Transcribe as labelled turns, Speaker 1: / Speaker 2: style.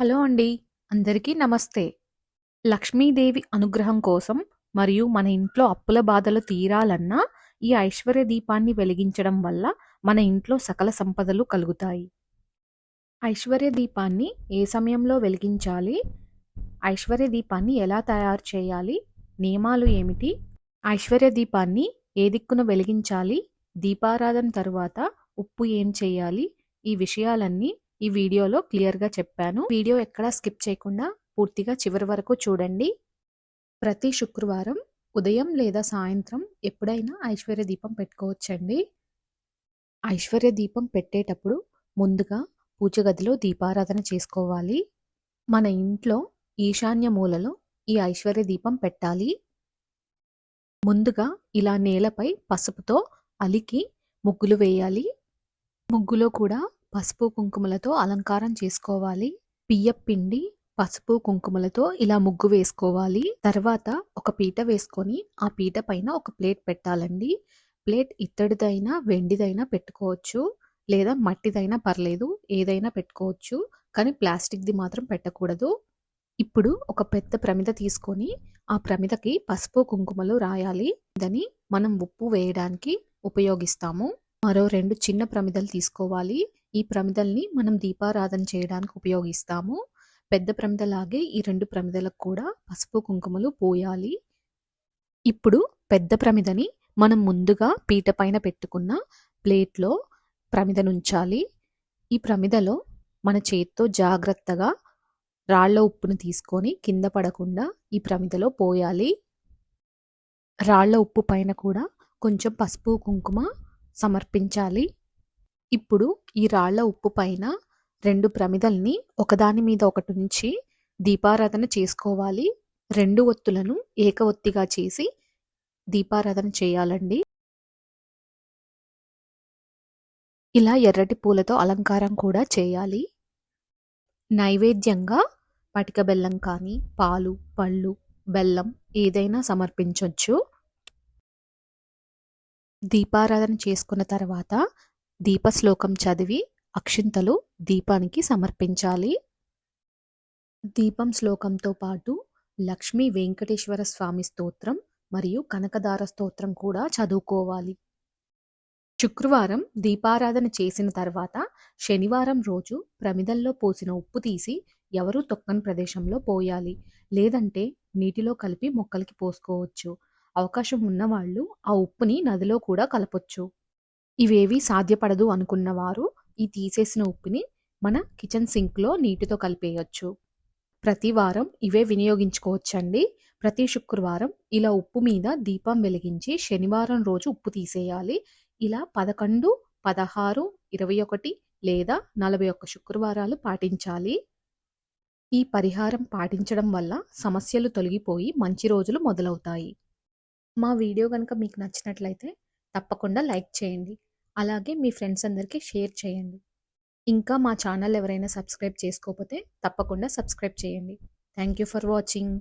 Speaker 1: Hello అండి అందరికీ నమస్తే. లక్ష్మీదేవి అనుగ్రహం కోసం మరియు మన ఇంట్లో అప్పుల బాధలు తీరాలన్నా ఈ ఐశ్వర్య దీపాన్ని వెలిగించడం వల్ల మన ఇంట్లో సకల సంపదలు కలుగుతాయి. ఐశ్వర్య దీపాన్ని ఏ సమయంలో వెలిగించాలి? ఐశ్వర్య దీపాన్ని ఎలా తయారు చేయాలి? నియమాలు ఏమిటి? ఐశ్వర్య దీపాన్ని ఏ దిక్కున వెలిగించాలి? దీపారాధన తరువాత ఉప్పు ఏం చేయాలి? ఈ విషయాలన్నీ ఈ వీడియోలో క్లియర్గా చెప్పాను. వీడియో ఎక్కడా స్కిప్ చేయకుండా పూర్తిగా చివరి వరకు చూడండి. ప్రతి శుక్రవారం ఉదయం లేదా సాయంత్రం ఎప్పుడైనా ఐశ్వర్య దీపం పెట్టుకోవచ్చండి. ఐశ్వర్య దీపం పెట్టేటప్పుడు ముందుగా పూజ గదిలో దీపారాధన చేసుకోవాలి. మన ఇంట్లో ఈశాన్య మూలలో ఈ ఐశ్వర్య దీపం పెట్టాలి. ముందుగా ఇలా నేలపై పసుపుతో అలికి ముగ్గులు వేయాలి. ముగ్గులో కూడా పసుపు కుంకుమలతో అలంకారం చేసుకోవాలి. బియ్యం పిండి పసుపు కుంకుమలతో ఇలా ముగ్గు వేసుకోవాలి. తర్వాత ఒక పీట వేసుకొని ఆ పీట పైన ఒక ప్లేట్ పెట్టాలండి. ప్లేట్ ఇత్తడిదైనా వెండిదైనా పెట్టుకోవచ్చు. లేదా మట్టిదైనా పర్లేదు ఏదైనా పెట్టుకోవచ్చు. కానీ ప్లాస్టిక్ది మాత్రం పెట్టకూడదు. ఇప్పుడు ఒక పెద్ద ప్రమిద తీసుకొని ఆ ప్రమిదకి పసుపు కుంకుమలు రాయాలి. దాని మనం ఉప్పు వేయడానికి ఉపయోగిస్తాము. మరో రెండు చిన్న ప్రమిదలు తీసుకోవాలి. ఈ ప్రమిదల్ని మనం దీపారాధన చేయడానికి ఉపయోగిస్తాము. పెద్ద ప్రమిదలాగే ఈ రెండు ప్రమిదలకు కూడా పసుపు కుంకుమలు పోయాలి. ఇప్పుడు పెద్ద ప్రమిదని మనం ముందుగా పీట పైన పెట్టుకున్న ప్లేట్లో ప్రమిదనుంచాలి ఈ ప్రమిదలో మన చేత్తో జాగ్రత్తగా రాళ్ళ ఉప్పును తీసుకొని కింద పడకుండా ఈ ప్రమిదలో పోయాలి. రాళ్ళ ఉప్పు పైన కూడా కొంచెం పసుపు కుంకుమ సమర్పించాలి. ఇప్పుడు ఈ రాళ్ళ ఉప్పు పైన రెండు ప్రమిదల్ని ఒకదాని మీద ఒకటి ఉంచి దీపారాధన చేసుకోవాలి. రెండు ఒత్తులను ఏక ఒత్తిగా చేసి దీపారాధన చేయాలండి. ఇలా ఎర్రటి పూలతో అలంకారం కూడా చేయాలి. నైవేద్యంగా పటిక బెల్లం కానీ పాలు పళ్ళు బెల్లం ఏదైనా సమర్పించవచ్చు దీపారాధన చేసుకున్న తర్వాత దీపశ్లోకం చదివి అక్షింతలు దీపానికి సమర్పించాలి. దీపం శ్లోకంతో పాటు లక్ష్మీ వెంకటేశ్వర స్వామి స్తోత్రం మరియు కనకదార స్తోత్రం కూడా చదువుకోవాలి. శుక్రవారం దీపారాధన చేసిన తర్వాత శనివారం రోజు ప్రమిదల్లో పోసిన ఉప్పు తీసి ఎవరూ తొక్కని ప్రదేశంలో పోయాలి. లేదంటే నీటిలో కలిపి మొక్కలకి పోసుకోవచ్చు. అవకాశం ఉన్నవాళ్ళు ఆ ఉప్పుని నదిలో కూడా కలపొచ్చు. ఇవేవి సాధ్యపడదు అనుకున్నవారు ఈ తీసేసిన ఉప్పుని మన కిచెన్ సింక్లో నీటితో కలిపేయచ్చు. ప్రతి వారం ఇవే వినియోగించుకోవచ్చండి. ప్రతి శుక్రవారం ఇలా ఉప్పు మీద దీపం వెలిగించి శనివారం రోజు ఉప్పు తీసేయాలి. ఇలా పదకొండు పదహారు ఇరవై ఒకటి లేదా నలభై ఒక్క శుక్రవారాలు పాటించాలి. ఈ పరిహారం పాటించడం వల్ల సమస్యలు తొలగిపోయి మంచి రోజులు మొదలవుతాయి. మా వీడియో కనుక మీకు నచ్చినట్లయితే తప్పకుండా లైక్ చేయండి. అలాగే మీ ఫ్రెండ్స్ అందరికీ షేర్ చేయండి. ఇంకా మా ఛానల్ ఎవరైనా సబ్స్క్రైబ్ చేసుకోకపోతే తప్పకుండా సబ్స్క్రైబ్ చేయండి. Thank you for watching.